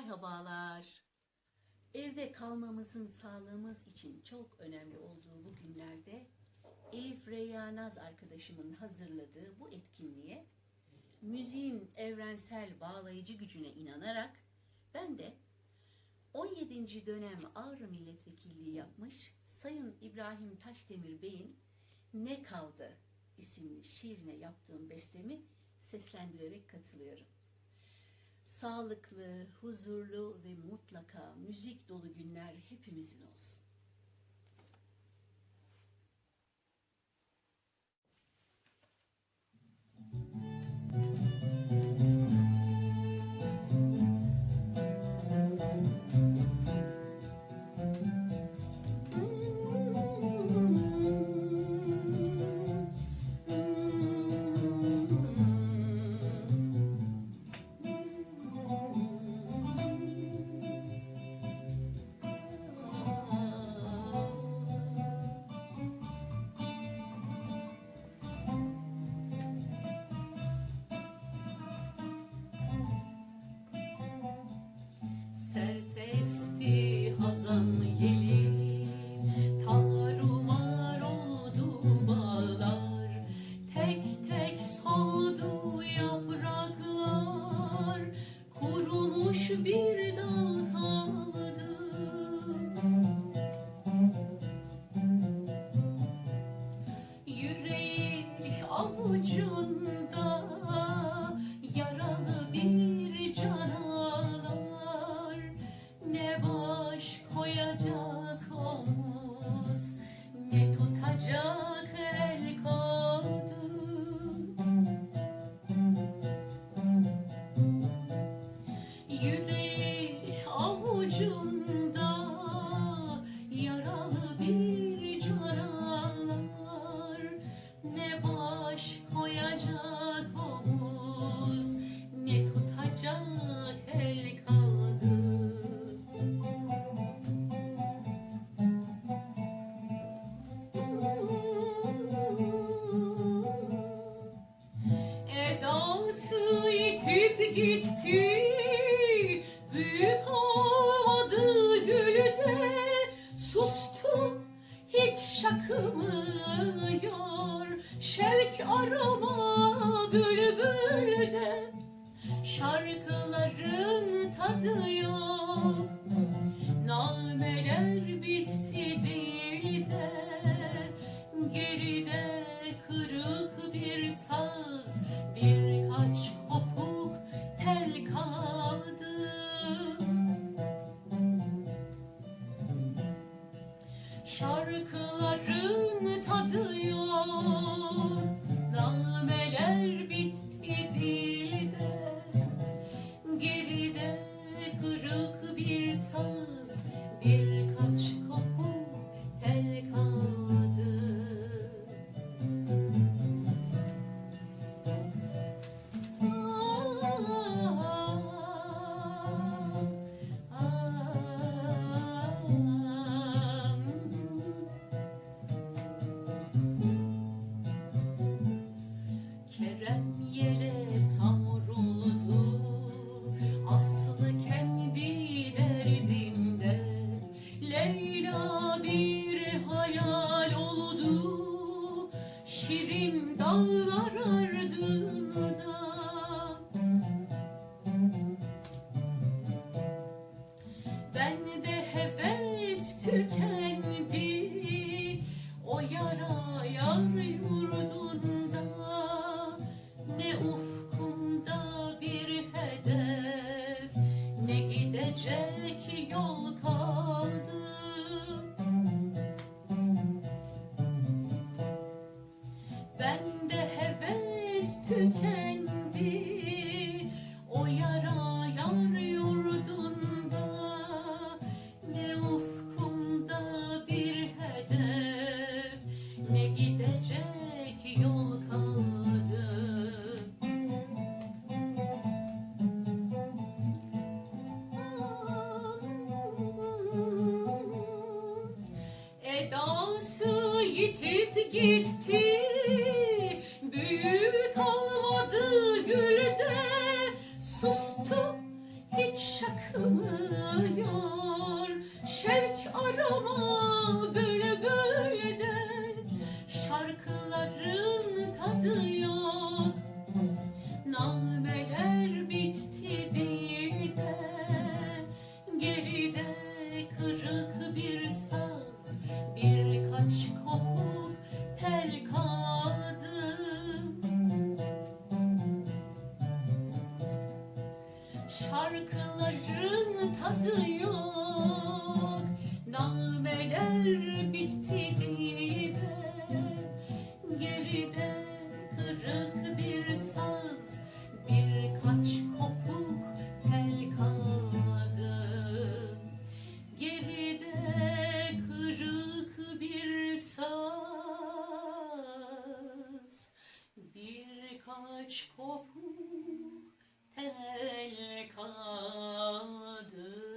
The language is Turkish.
Merhabalar. Evde kalmamızın sağlığımız için çok önemli olduğu bu günlerde Elif Reyya Naz arkadaşımın hazırladığı bu etkinliğe müziğin evrensel bağlayıcı gücüne inanarak ben de 17. dönem Ağrı Milletvekilliği yapmış Sayın İbrahim Taşdemir Bey'in Ne Kaldı isimli şiirine yaptığım bestemi seslendirerek katılıyorum. Sağlıklı, huzurlu ve mutlaka müzik dolu günler hepimizin olsun. Sert serte el kaldı Edası itip gitti Büyük olmadı gülde. Sustu hiç şakımıyor Şevk arama bülbülde. Şarkıların tadı yok. Nameler bitti dilde. Geride kırık bir saz Birkaç kopuk tel kaldı. Şarkıların tadı yok. Nameler bitti tükendi. O yara yar yurdunda Ne ufkumda bir hedef Ne gidecek yol kaldı. Ben de heves tükendi Yitip gitti. Büyük kalmadı gülde. Sustu hiç şakmıyor Şevk arama böyle böyle de. Şarkıların tadı yok. Nameler bitti değil de. Geride kırık bir saz Birkaç Nameler bitti dibe Geride kırık bir saz Birkaç kopuk tel kaldı Geride kırık bir saz Birkaç kopuk tel kaldı